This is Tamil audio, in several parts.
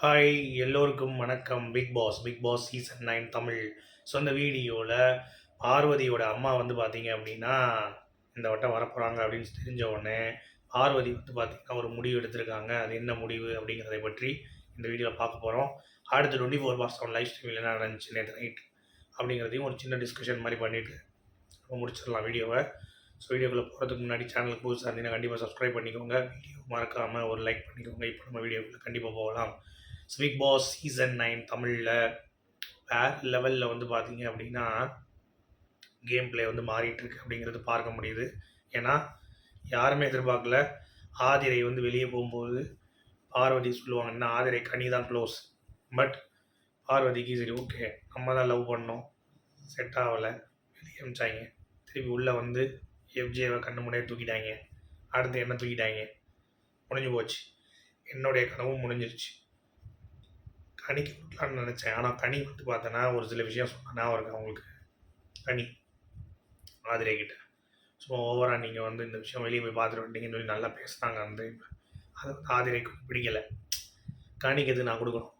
ஹாய் எல்லோருக்கும் வணக்கம். Big boss big boss season nine Tamil. So அந்த வீடியோவில் பார்வதியோட அம்மா வந்து பார்த்தீங்க அப்படின்னா இந்த வட்டம் வரப்போகிறாங்க அப்படின்னு தெரிஞ்ச உடனே பார்வதி வந்து பார்த்தீங்கன்னா ஒரு முடிவு எடுத்திருக்காங்க. அது என்ன முடிவு அப்படிங்கிறதை பற்றி இந்த வீடியோவில் பார்க்க போகிறோம் அடுத்து twenty four bar seven live ஸ்ட்ரீமில் என்ன நடந்துச்சு நேற்று நைட் அப்படிங்கிறதையும் ஒரு சின்ன டிஸ்கஷன் மாதிரி பண்ணிவிட்டு முடிச்சிடலாம் வீடியோவை. ஸோ வீடியோக்குள்ளே போகிறதுக்கு முன்னாடி சேனலுக்கு புதுசாக இருந்தீங்கன்னா கண்டிப்பாக சப்ஸ்கிரைப் பண்ணிக்கோங்க. வீடியோ மறக்காமல் ஒரு லைக் பண்ணிக்கோங்க. இப்போ நம்ம வீடியோக்குள்ளே கண்டிப்பாக போகலாம். பிக் பாஸ் சீசன் நைன் தமிழில் வேறு லெவலில் வந்து பார்த்தீங்க அப்படின்னா கேம் ப்ளே வந்து மாறிட்டுருக்கு அப்படிங்கிறது பார்க்க முடியுது. ஏன்னா யாருமே எதிர்பார்க்கல ஆதிரை வந்து வெளியே போகும்போது பார்வதி சொல்லுவாங்க என்ன ஆதிரை கனி தான் க்ளோஸ் பட் பார்வதிக்கு சரி ஓகே நம்ம தான் லவ் பண்ணோம். செட் ஆகலை. வெளியே அமிச்சாங்க. திருப்பி உள்ளே வந்து எஃப்ஜேவை கண்ணு முன்னே தூக்கிட்டாங்க. அடுத்து என்ன தூக்கிட்டாங்க? முடிஞ்சு போச்சு. என்னுடைய கனவும் முடிஞ்சிருச்சு. கனிக்கு கொடுக்கலான்னு நினச்சேன். ஆனால் கனி வந்து பார்த்தேன்னா ஒரு சில விஷயம் சொன்னேன்னா இருக்கு அவங்களுக்கு கனி ஆதிரை கிட்ட. ஸோ ஓவராக நீங்கள் வந்து இந்த விஷயம் வெளியே போய் பார்த்துட்டு வந்துட்டீங்கன்னு சொல்லி நல்லா பேசுனாங்க. வந்து அது வந்து ஆதிரைக்கு பிடிக்கல. கனிக்கு எது நான் கொடுக்கணும்?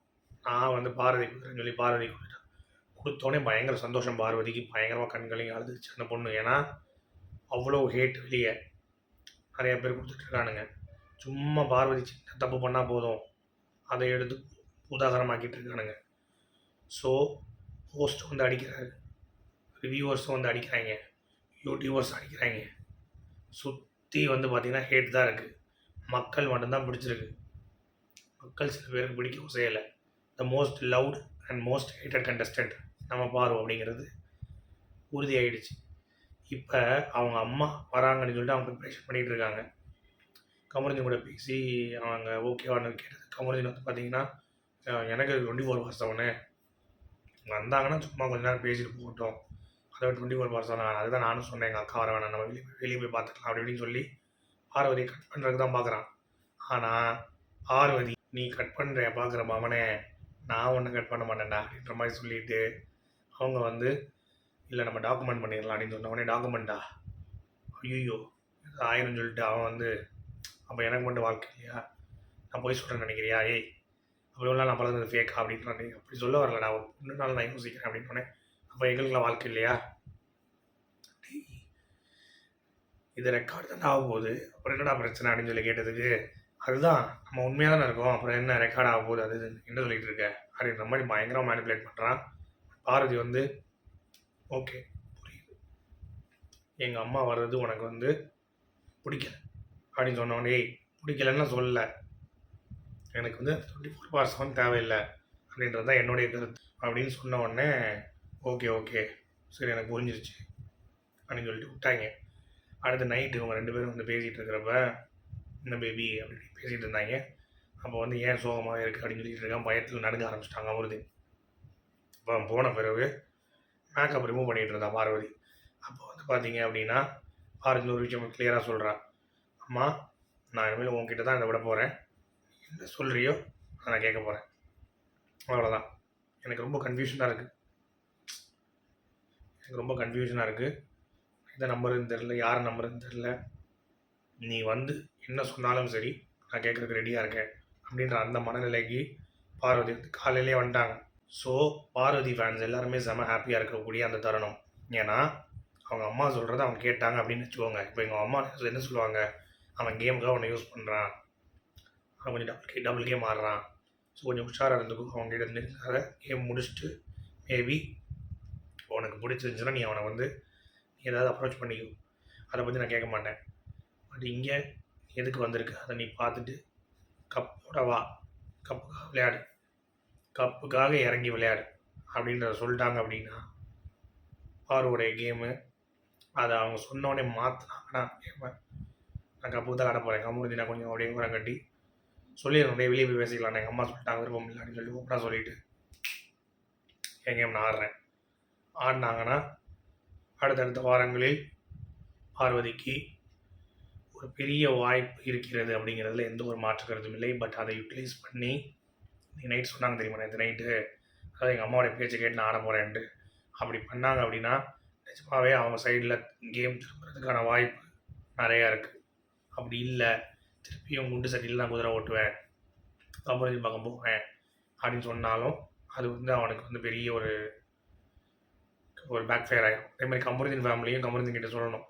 நான் வந்து பார்வதி கொடுக்குறேன்னு சொல்லி பார்வதி கொடுத்துட்டேன் கொடுத்தோடனே பயங்கர சந்தோஷம். பார்வதிக்கு பயங்கரமாக கண்களையும் அழுதுச்சு அந்த பொண்ணு. ஏன்னா அவ்வளோ ஹேட் வெளியே நிறைய பேர் கொடுத்துட்ருக்கானுங்க சும்மா பார்வதி சின்ன தப்பு பண்ணால் போதும். அதை எடுத்து உதாகரமாக்கிட்டு இருக்கானுங்க ஸோ ஹோஸ்ட் வந்து அடிக்கிறாரு. ரிவ்யூவர்ஸும் வந்து அடிக்கிறாங்க. யூடியூபர்ஸ் அடிக்கிறாங்க. சுற்றி வந்து பார்த்திங்கன்னா ஹேட் தான் இருக்குது மக்கள் மட்டும்தான் பிடிச்சிருக்கு. மக்கள் சில பேருக்கு பிடிக்கவும் செய்யலை. The most loved and most hated contestant நம்ம பாருவோம் அப்படிங்கிறது உறுதியாயிடுச்சு. இப்போ அவங்க அம்மா வராங்கன்னு சொல்லிட்டு அவங்க ப்ரிப்ரேஷன் பண்ணிகிட்டு இருக்காங்க கமருதீன் கூட பேசி அவங்க ஓகேவான்னு கேட்டது. கமருதீன் வந்து பார்த்திங்கன்னா எனக்கு டுவெண்ட்டி ஃபோர் ஹவர்ஸ் தானே வந்தாங்கன்னா சும்மா கொஞ்ச நேரம் பேசிட்டு போகட்டும். அதை டுவெண்ட்டி ஃபோர் ஹவர்ஸ் தான் அதுதான் நானும் சொன்னேன் எங்கள் அக்கா வர வேணாம் நம்ம வெளியே வெளியே போய் பார்த்துக்கலாம் அப்படி இப்படின்னு சொல்லி பார்வதி கட் பண்ணுறதுக்கு தான் பார்க்குறான். ஆனால் பார்வதி நீ கட் பண்ணுற பார்க்குற மவனே நான் ஒன்றும் கட் பண்ண மாட்டேன்டா அப்படின்ற மாதிரி சொல்லிட்டு அவங்க வந்து இல்லை நம்ம டாக்குமெண்ட் பண்ணிடலாம் அப்படின்னு சொன்ன உடனே டாக்குமெண்ட்டா ஐயோ ஆயிரம் சொல்லிட்டு அவன் வந்து அப்போ எனக்கு மட்டும் வாழ்க்கை இல்லையா? நான் போய் சொல்கிறேன்னு நினைக்கிறியா? ஏய் அவ்வளோலாம் ஒன்றும் நான் பழகுறது ஃபேக்கா அப்படின்றானே. அப்படி சொல்ல வரல நான் ஒரு நாள் நான் யோசிக்கிறேன் அப்படின்னு அப்போ எங்களுக்குலாம் வாழ்க்கை இல்லையா? டேய், இது ரெக்கார்டு தான் ஆக போகுது அப்புறம் என்னடா பிரச்சனை அப்படின்னு சொல்லி கேட்டதுக்கு அதுதான் நம்ம உண்மையாக தானே இருக்கோம். அப்புறம் என்ன ரெக்கார்ட் ஆக போகுது அது என்ன சொல்லிட்டு இருக்க? அப்படின்ற மாதிரி பயங்கரமாக மேனிப்புலேட் பண்ணுறான் பாரதி வந்து ஓகே புரியுது. எங்கள் அம்மா வர்றது உனக்கு வந்து பிடிக்கல. அப்படின்னு சொன்னோடனே "ஏய், பிடிக்கலன்னு சொல்லலை எனக்கு வந்து டுவெண்ட்டி ஃபோர் பார் செவன் தேவையில்லை அப்படின்றது தான் என்னுடைய கருத்து. அப்படின்னு சொன்ன உடனே ஓகே ஓகே சரி எனக்கு புரிஞ்சிருச்சு. அப்படின்னு சொல்லிட்டு விட்டாங்க. அடுத்த நைட்டு இவங்க ரெண்டு பேரும் வந்து பேசிகிட்டு இருக்கிறப்ப இந்த பேபி அப்படி பேசிகிட்டு இருந்தாங்க. அப்போ வந்து ஏன் சோகமாக இருக்குது அப்படின்னு சொல்லிட்டு இருக்கான் பயத்தில் நடுங்க ஆரம்பிச்சிட்டாங்க அவருது. அப்போ போன பிறகு மேக்கப் ரிமூவ் பண்ணிகிட்டு இருந்தான் பார்வதி. அப்போ வந்து பார்த்தீங்க அப்படின்னா பார்வதி ஒரு விஷயம் கிளியராக சொல்கிறான் அம்மா நான் இனிமேல் உங்ககிட்ட தான் இதை விட போகிறேன் என்ன சொல்கிறியோ அதை நான் கேட்க போகிறேன் அவ்வளோதான் எனக்கு ரொம்ப கன்ஃபியூஷனாக இருக்குது எனக்கு ரொம்ப கன்ஃபியூஷனாக இருக்குது எந்த நம்பருன்னு தெரில யார் நம்பருன்னு தெரில நீ வந்து என்ன சொன்னாலும் சரி நான் கேட்குறதுக்கு ரெடியாக இருக்கேன் அப்படின்ற அந்த மனநிலைக்கு பார்வதி வந்து காலையிலே வந்துட்டாங்க. ஸோ பார்வதி ஃபேன்ஸ் எல்லாருமே செம ஹாப்பியாக இருக்கக்கூடிய அந்த தருணம். ஏன்னா அவங்க அம்மா சொல்கிறத அவங்க கேட்டாங்க அப்படின்னு வச்சுக்கோங்க. இப்போ எங்கள் அம்மா என்ன சொல்லுவாங்க? அவன் கேமுக்காக ஒன்று யூஸ் பண்ணுறான் அவன் கொஞ்சம் டபுள் கே டபுள் கேம் ஆடுறான் ஸோ கொஞ்சம் உஷாராக இருந்துக்கும் அவங்க கிட்ட இருந்துக்காத கேம் முடிச்சுட்டு மேபி உனக்கு பிடிச்சிருந்துச்சுன்னா நீ அவனை வந்து நீ ஏதாவது அப்ரோச் பண்ணிக்கோ. அதை பற்றி நான் கேட்க மாட்டேன். பட் இங்கே எதுக்கு வந்திருக்கு? அதை நீ பார்த்துட்டு கப்போட வா. கப்புக்காக விளையாடு. கப்புக்காக இறங்கி விளையாடு. அப்படின்றத சொல்லிட்டாங்க அப்படின்னா பாருடைய கேமு அதை அவங்க சொன்னோடனே மாற்றினாங்கன்னா கேமை நான் கப்புக்கு தான் கடை போகிறேன் கம்முறுதி நான் கொஞ்சம் அப்படியே உரம் கட்டி சொல்லிடுறேன் வெளியே போய் பேசிக்கலாம். எங்கள் அம்மா சொல்லிட்டாங்க விருப்பம் இல்லை அப்படின்னு சொல்லி ஓப்பனாக சொல்லிட்டு. என் கேம் நான் ஆடுறேன். ஆடினாங்கன்னா அடுத்தடுத்த வாரங்களில் பார்வதிக்கு ஒரு பெரிய வாய்ப்பு இருக்கிறது அப்படிங்கிறதுல எந்த ஒரு மாற்று கருத்தும் இல்லை. பட் அதை யூட்டிலைஸ் பண்ணி நீ நைட் சொன்னாங்க தெரியுமா நேற்று நைட்டு அதாவது எங்கள் அம்மாவோட பேச்சை கேட்டு நான் ஆட போகிறேன்ட்டு அப்படி பண்ணாங்க அப்படின்னா நிஜமாவே அவங்க சைடில் கேம் திரும்புறதுக்கான வாய்ப்பு நிறையா இருக்குது அப்படி இல்லை. திருப்பியும் குண்டு சட்டியில் நான் குதிரை ஓட்டுவேன். கமருதீன் பக்கம் போவேன். அப்படின்னு சொன்னாலும் அது வந்து அவனுக்கு வந்து பெரிய ஒரு ஒரு பேக் ஃபேர் ஆகிடும் அதே மாதிரி கமருதீன் ஃபேமிலியும் கமருதீன் கிட்ட சொல்லணும்.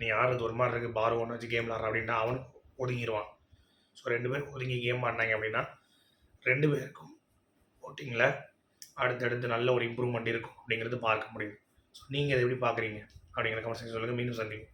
நீ ஆடுறது ஒரு மாதிரி இருக்குது பார் ஒன்று வச்சு கேம் விளாட்ற அப்படின்னா அவனும் ஒதுங்கிடுவான் ஸோ ரெண்டு பேரும் ஒதுங்கி கேம் ஆடினாங்க அப்படின்னா ரெண்டு பேருக்கும் ஓட்டிங்கில் அடுத்தடுத்து நல்ல ஒரு இம்ப்ரூவ்மெண்ட் இருக்கும் அப்படிங்கிறது பார்க்க முடியும். ஸோ நீங்கள் அதை எப்படி பார்க்குறீங்க? அப்படிங்கிற கமெண்ட் சொல்லுங்கள் மீண்டும் சந்திங்க